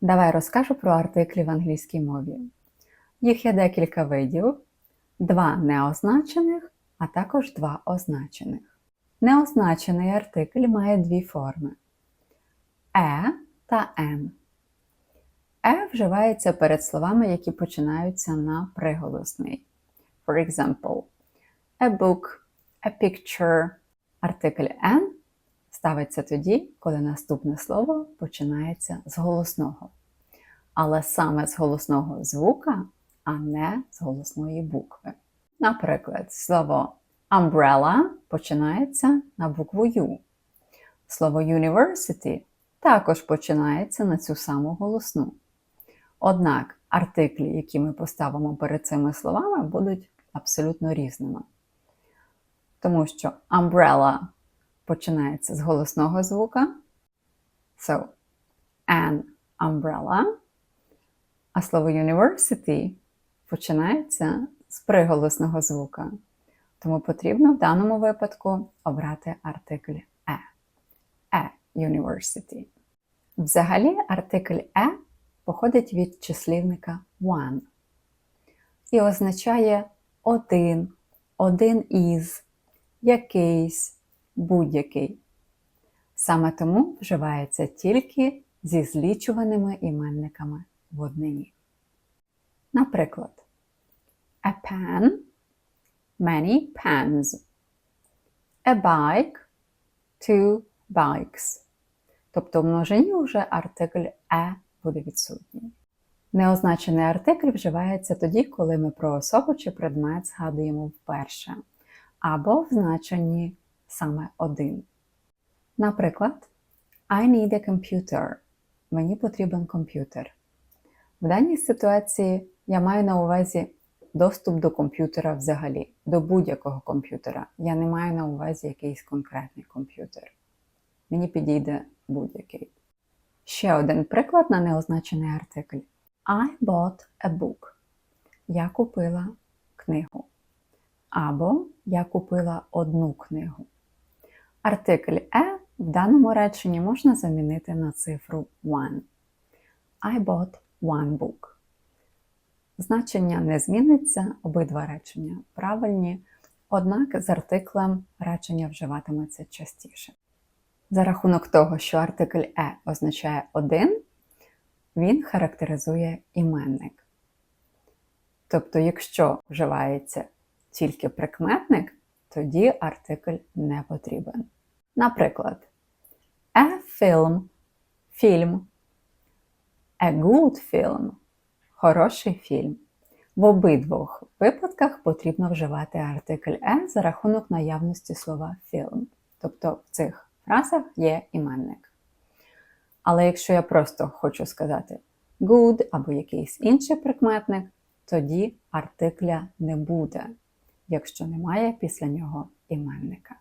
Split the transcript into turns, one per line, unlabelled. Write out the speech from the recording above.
Давай розкажу про артиклі в англійській мові. Їх є декілька видів, два неозначених, а також два означених. Неозначений артикль має дві форми е та н. Е вживається перед словами, які починаються на приголосний. For example, a book, a picture. Артикль N ставиться тоді, коли наступне слово починається з голосного. Але саме з голосного звука, а не з голосної букви. Наприклад, слово umbrella починається на букву U. Слово university також починається на цю саму голосну. Однак артиклі, які ми поставимо перед цими словами, будуть абсолютно різними. Тому що umbrella починається з голосного звука. So, an umbrella. А слово university починається з приголосного звука. Тому потрібно в даному випадку обрати артикль е. Е university. Взагалі, артикль е походить від числівника one і означає один, один із, якийсь, будь-який. Саме тому вживається тільки зі злічуваними іменниками в однині. Наприклад, a pen, many pens, a bike, two bikes. Тобто в множині вже артикль е буде відсутній. Неозначений артикль вживається тоді, коли ми про особу чи предмет згадуємо вперше, або в значенні саме один. Наприклад, I need a computer. Мені потрібен комп'ютер. В даній ситуації я маю на увазі доступ до комп'ютера взагалі, до будь-якого комп'ютера. Я не маю на увазі якийсь конкретний комп'ютер. Мені підійде будь-який. Ще один приклад на неозначений артикль. I bought a book. Я купила книгу. Або я купила одну книгу. Артикль е в даному реченні можна замінити на цифру one. I bought one book. Значення не зміниться, обидва речення правильні, однак з артиклем речення вживатиметься частіше. За рахунок того, що артикль е означає один, він характеризує іменник. Тобто, якщо вживається тільки прикметник, тоді артикль не потрібен. Наприклад, a film фільм, a good film хороший фільм. В обидвох випадках потрібно вживати артикль е за рахунок наявності слова film. Тобто в цих фразах є іменник. Але якщо я просто хочу сказати good або якийсь інший прикметник, тоді артикля не буде, якщо немає після нього іменника.